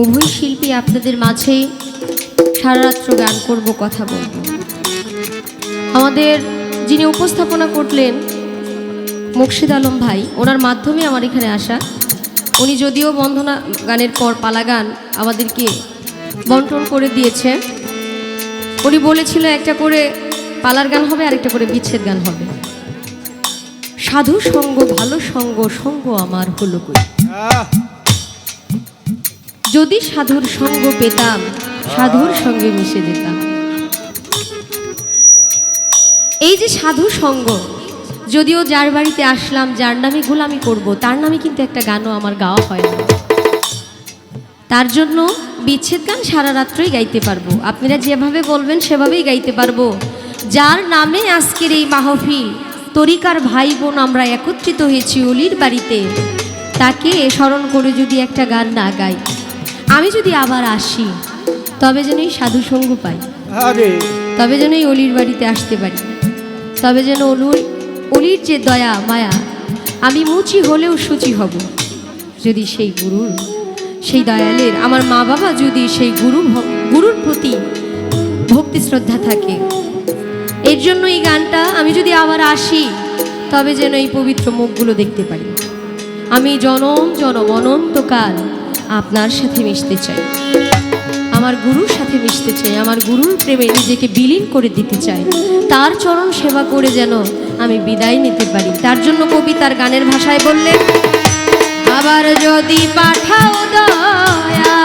উভয় শিল্পী আপনাদের মাঝে সারারাত্র গান করব, কথা বলব। আমাদের যিনি উপস্থাপনা করলেন মুর্শিদ আলম ভাই, ওনার মাধ্যমে আমার এখানে আসা। উনি যদিও বন্ধনা গানের পর পালা গান আমাদেরকে বন্টন করে দিয়েছে উনি বলেছিল একটা করে পালার গান হবে আর একটা করে বিচ্ছেদ গান হবে। সাধু সঙ্গ ভালো সঙ্গ সঙ্গ আমার হলো কই? যদি সাধুর সঙ্গ পেতাম সাধুর সঙ্গে মিশে যেতাম। এই যে সাধু সঙ্গ যদিও যার বাড়িতে আসলাম যার নামে গোলামি করব তার নামে কিন্তু একটা গানও আমার গাওয়া হয় না। তার জন্য বিচ্ছেদ গান সারা রাত্রই গাইতে পারব। আপনারা যেভাবে বলবেন সেভাবেই গাইতে পারব। যার নামে আজকের এই মাহফিল তরিকার ভাই বোন আমরা একত্রিত হয়েছি অলির বাড়িতে। তাকে স্মরণ করে যদি একটা গান না গাই আমি যদি আবার আসি তবে যেন এই সাধু সঙ্গ পাই। তবে যেন এই অলির বাড়িতে আসতে পারি। তবে যেন অলুর অলির যে দয়া মায়া আমি মুচি হলেও সুচি হব। যদি সেই গুরুর সেই দয়ালের আমার মা বাবা যদি সেই গুরু গুরুর প্রতি ভক্তি শ্রদ্ধা থাকে এর জন্য এই গানটা আমি যদি আবার আসি, তবে যেন এই পবিত্র মুখগুলো দেখতে পারি। আমি জনম জনম অনন্তকাল আপনার সাথে মিশতে চাই। আমার গুরুর সাথে মিশতে চাই, আমার গুরুর প্রেমে নিজেকে বিলীন করে দিতে চাই। তার চরণ সেবা করে যেন আমি বিদায় নিতে পারি। তার জন্য কবি তার গানের ভাষায় বললেন আবার যদি পাঠাও দয়া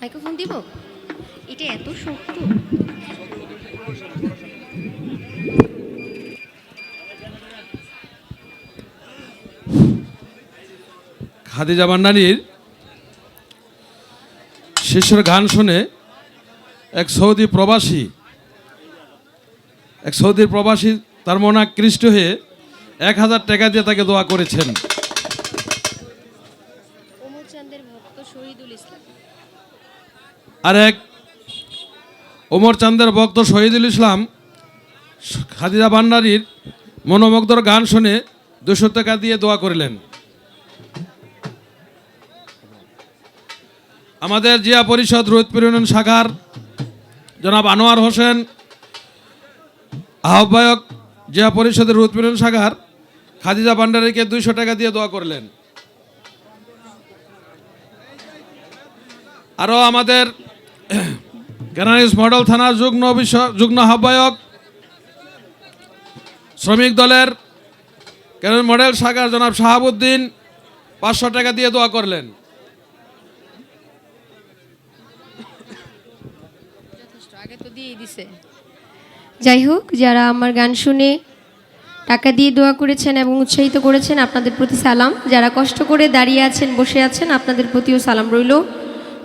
মাইক্রোফোন দিব? এটা এত শক্ত। খাদিজা ভান্ডানির শিষ্যর গান শুনে এক সৌদি প্রবাসী, এক সৌদি প্রবাসী তার মনে আকৃষ্ট হয়ে এক হাজার টাকা দিয়ে তাকে দোয়া করেছেন অমরচান্দের ভক্ত শহীদুল ইসলাম আর এক ওমর চান্দের ভক্ত শহীদুল ইসলাম, খাদিজা ভান্ডারির মনোমুগ্ধর গান শুনে দুশো টাকা দিয়ে দোয়া করলেন। আমাদের জিয়া পরিষদ রোহিতপুর ইউনিয়ন শাখার জনাব আনোয়ার হোসেন, আহ্বায়ক জিয়া পরিষদের রোহিতপুর ইউনিয়ন শাখার খাদিজা ভান্ডারীকে দুইশো টাকা দিয়ে দোয়া করলেন। আরও আমাদের কেরানিস মডেল থানার যুগ্ম যুগ্ম আহ্বায়ক শ্রমিক দলের কেরানি মডেল শাখার জনাব শাহাবুদ্দিন পাঁচশো টাকা দিয়ে দোয়া করলেন। যাই হোক, যারা আমার গান শুনে টাকা দিয়ে দোয়া করেছেন এবং উৎসাহিত করেছেন, আপনাদের প্রতি সালাম। যারা কষ্ট করে দাঁড়িয়ে আছেন, বসে আছেন, আপনাদের প্রতিও সালাম রইল।